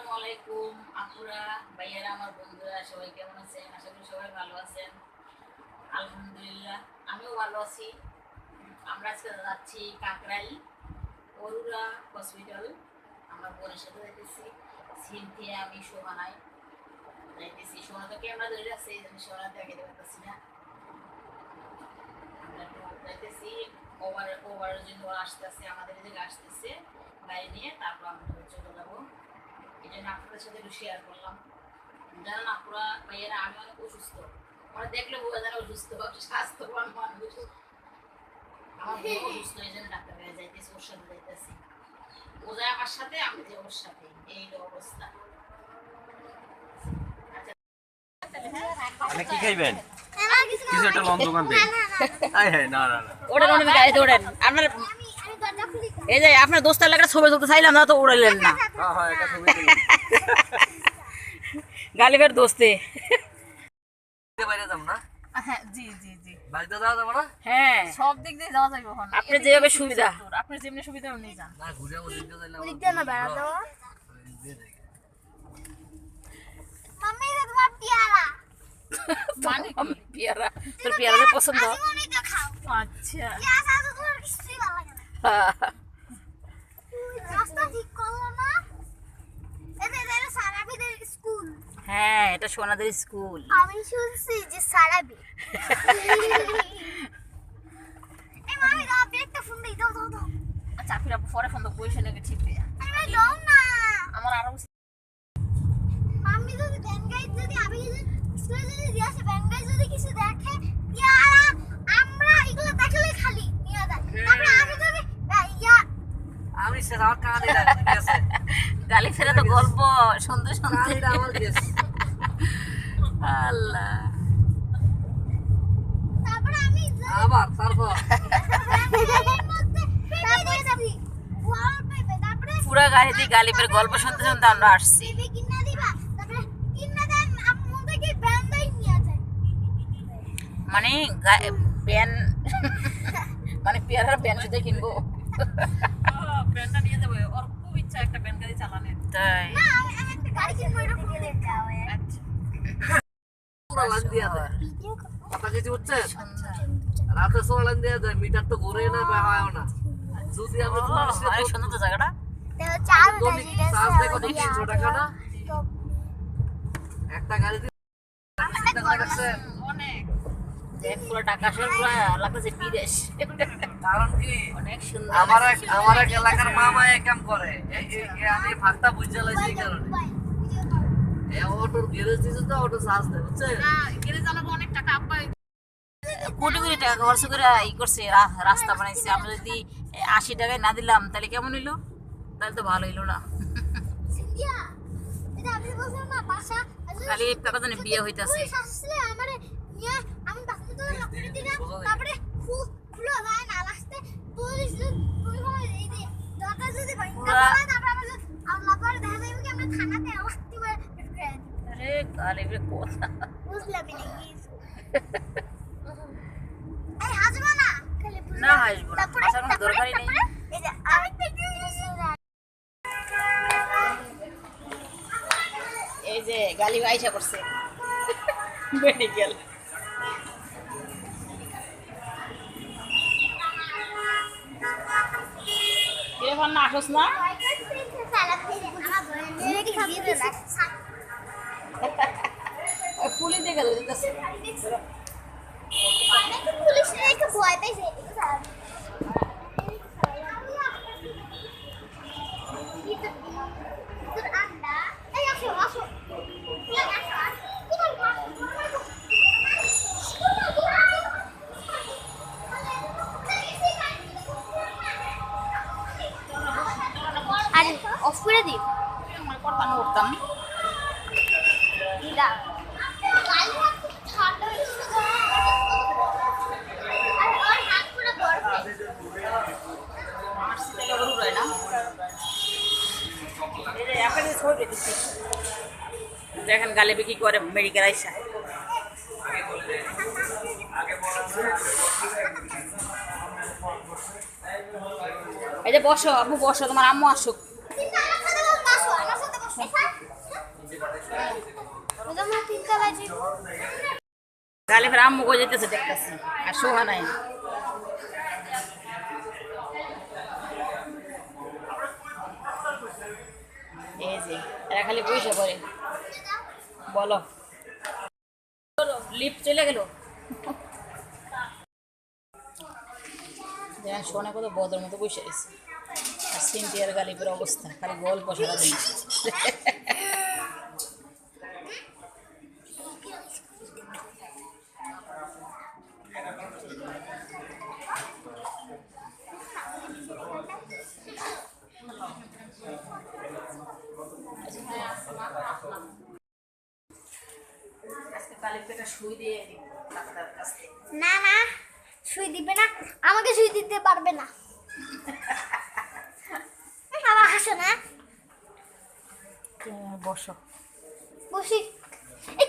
আসসালামু আলাইকুম আপুরা, ভাইয়ারা, আমার বন্ধুরা, সবাই কেমন আছেন? আশা করি সবাই ভালো আছেন। আলহামদুলিল্লাহ, আমিও ভালো আছি। আমরা আজকে যাচ্ছি কাকরাই অরুরা হসপিটাল আমার বোনের সাথে যাইতেছি। সিনথিয়া আমি সোহানায় যাইতেছি। সোহানা তো ক্যামেরা ধরে রাখছে এই জন্য সোহানা দেখাতে পারতেছি না। আমরা একটু যাইতেছি। ওভার ওভারের জন্য আসতেছে, আমাদের এদিকে আসতেছে। গাড়ি নিয়ে, তারপর আমরা চলে যাব। এই জন্য আপনাদের সাথে একটু শেয়ার করলাম। জানেন আপুরা ভাইয়েরা আমি অনেক অসুস্থ। ওরা দেখলে বোঝা যায় অসুস্থ স্বাস্থ্যবান মানুষ। আমার বউ অসুস্থ এই জন্য ডাক্তার যাইতেছি ওর সাথে যাইতেছি। ও যায় আমার সাথে আমি যে ওর সাথে। এই অবস্থা। আপনি কি খাইবেন? কিছু একটা লন দোকান থেকে আয় হ্যাঁ না না না। ওটা গাড়িতে আপনার এই যে আপনার দোস্তার লাগা ছবি তুলতে চাইলাম না তো উড়াইলেন না হ্যাঁ হ্যাঁ গালিবের দোস্তে। হ্যাঁ জি জি জি। বাড়িতে যাওয়া যাবে না? হ্যাঁ। সব দিক দিয়ে যাওয়া যাবে ওখানে যেভাবে সুবিধা। আপনার যেমনি সুবিধা নিয়ে যান। পেয়ারা। মানে তোর পেয়ারা পছন্দ? আমি তো খাও। আচ্ছা পেঁয়াজ আছে তোমার কিছুই ভালো লাগে না রাস্তা ঠিক করল না এটা এটা সারাবিদের স্কুল হ্যাঁ এটা সোনাদের স্কুল। আমি শুনছি যে সারাবি এই মামি দাও একটা ফোন দিই দাও দাও দাও। চাকরির আপু পরে ফোন তো পয়সা লেগে ঠিক আরে দাও না। আমার আরও আমি যদি ব্যাংকাই যদি আমি যদি স্কুলে যদি দিয়ে আসে যদি কিছু দেখে ইয়ারা আমরা এগুলো দেখলে খালি নিয়ে যায়। তারপরে আমি যদি ইয়া আমি সে আমার কাঁদে গেছে গালি ফেরা তো গল্প শুনতে শুনতে আল্লাহ। আবার তারপর। পুরা গাড়িতে গালিবের গল্প শুনতে শুনতে আমরা আসছি। টিভি কিনা দিবা? তারপরে কিনা দেন আপু থেকে ব্যান্ডাই নিয়ে যায়? মানে ব্যান মানে পেয়ারার ব্যান শুধু কিনবো। হচ্ছে রাতে যায় মিটার তো ঘুরে না বা হয় না। যদি আমরা অনেক সুন্দর তো জায়গাটা। তিনশো টাকা না? একটা গাড়ি? অনেক। পুরো টাকা পুরো লাগতেছে বিদেশ। কারণ কি? অনেক সুন্দর আমার এক আমার এক এলাকার মামা এক কাম করে। আমি ভাগটা বুঝতে লাগছি এই কারণে। অটোর গ্যারেজ দিয়েছে তো অটো চার্জ দেয় বুঝছেন গেলে জানাব অনেক টাকা আব্বা। কোটি কোটি টাকা খরচ করে ই করছে রা- রাস্তা বানাইছে। আমরা যদি আশি টাকায় না দিলাম তাহলে কেমন হইল? তাহলে তো ভালো হইল না। আমি খালি বিয়ে হইতাছে পুলিশ আসলে আমারে নিয়ে আমি বাসা তো লাফিয়ে দিলাম তারপরে খুব খুলে যায় না লাস্টে পুলিশ পুলিশ আমার এই যে দরকার যদি ভাই পুরা- তারপরে আমরা আল্লাহ পরে দেখা যাবে কি আমরা থানাতে লাস্টে করে ঢুকে আরে গালিবের কথা বুঝলাম না এই হাসবা না বুঝলাম। না হাসার কোনো দরকারই নেই। এই যে আইসা করছে মেডিকেল কে না আসস না পুলিশ দেখে olha o polícia é que boa, é beijinho, sabe? দেখেন গালিবে কি করে মেডিকেল আইসা। এই যে বসো আব্বু বসো, তোমার আম্মু আসুক। গালে ফের আম্মু গো যেতেছে দেখতেছি, আর সোহা নাই। এই যে, এরা খালি বসে পড়ে। বলো। লিপ চলে গেল? যেন সোনা কত বদর মতো বসে আছে। আর সিনটিয়ার গালিপের অবস্থা, খালি গল্প সারাদিন। আজকে দিয়ে ডাক্তার কাছে না না সুই দিবে না আমাকে সুই দিতে পারবে না। আমার হাসো না। বসো। বসি। এই।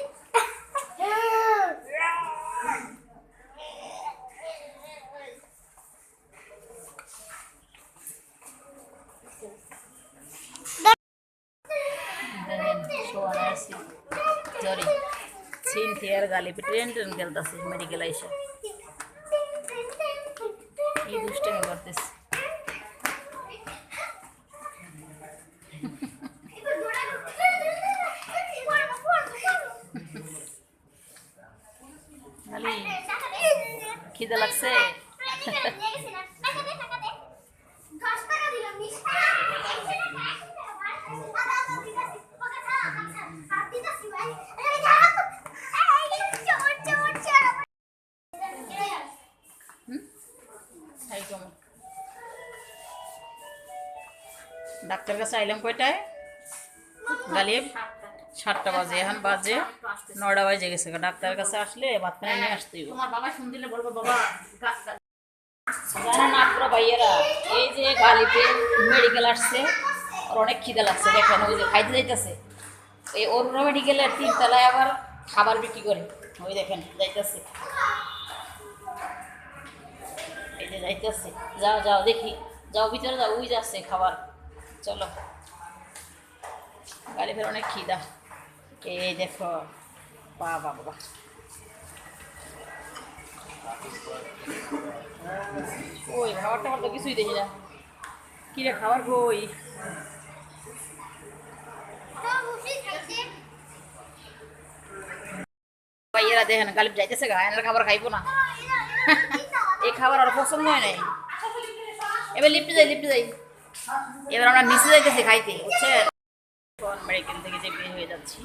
দেখেন শোয়ানো আছে সরি সিনথিয়ার গালি ট্রেন ট্রেন খেলতেছে মেডিকেল আইসা। এই দুষ্টামি করতেছে। খিদে লাগছে? ডাক্তার কাছে আইলাম কয়টায়? গালিব সাতটা বাজে এখন বাজে নটা বাজে গেছে। ডাক্তার কাছে আসলে ভাত নিয়ে আসতে হইব। তোমার বাবা শুন বলব বাবা গাছ গাছ জানো না আপনারা ভাইয়েরা এই যে গালিতে মেডিকেল আসছে ওর অনেক খিদে লাগছে দেখেন ওই যে খাইতে যাইতেছে। এই অরুণা মেডিকেলের তিনতলায় আবার খাবার বিক্রি করে। ওই দেখেন যাইতেছে। এই যে যাইতেছে। যাও যাও দেখি। যাও ভিতরে যাও ওই যাচ্ছে খাবার। চলো। গাড়ি ফের অনেক খিদা। এই দেখো বাবা বাবা। ওই খাবার টাবার তো কিছুই দেখি না। কি রে খাবার কই? ভাইয়েরা দেখেন গালিব যাইতেছে গা, এনার খাবার খাইবো না। এই খাবার আর পছন্দ হয় নাই। এবার লিপটে যাই লিপটে যাই। এবার আমরা নিচে যাইতেছি খাইতে মেডিকেল থেকে যে বের হয়ে যাচ্ছি।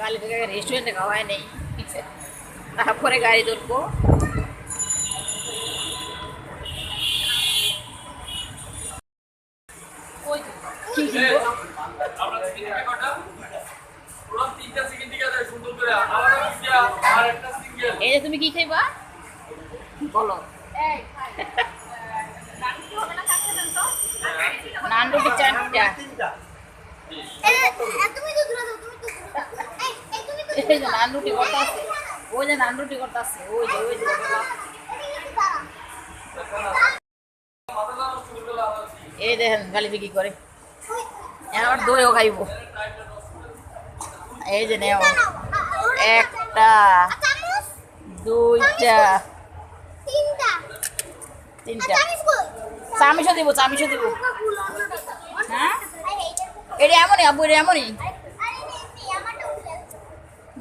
গালি থেকে রেস্টুরেন্টে খাওয়াই নেই তারপরে গাড়ি ধরবো। এই যে তুমি কি খাইবা? বলো। নান রুটি। এই, যে নান রুটি করতে আছে ওই যে নান রুটি করতে যে ওই যে। এই দেখেন গালি বিক্রি করে আবার দইও খাইব এই যে নেও একটা দুইটা তিনটা তিনটা। চামচ দিব চামিশও দিব। হ্যাঁ? এটা এমনই আব্বু এটা এমনই।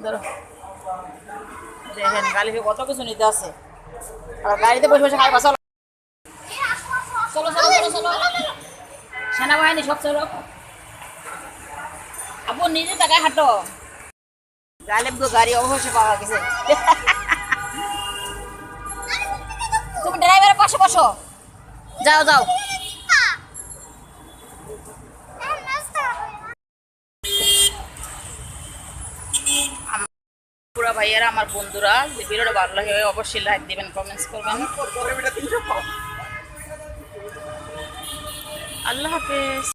ধরো। দেখেন গালি কত কিছু নিতে আছে। আর গাড়িতে বসে বসে খাইবা চলো চলো চলো চলো। চলো সেনাবাহিনী সব চলো। আব্বু নিজে টাকায় হাঁটো। গালেব গাড়ি অবশ্যই পাওয়া গেছে। তুমি ড্রাইভারের পাশে বসো। যাও যাও। পুরা ভাইয়ারা আমার বন্ধুরা যে ভিডিওটা ভালো লাগে অবশ্যই লাইক দিবেন কমেন্টস করবেন। আল্লাহ হাফেজ।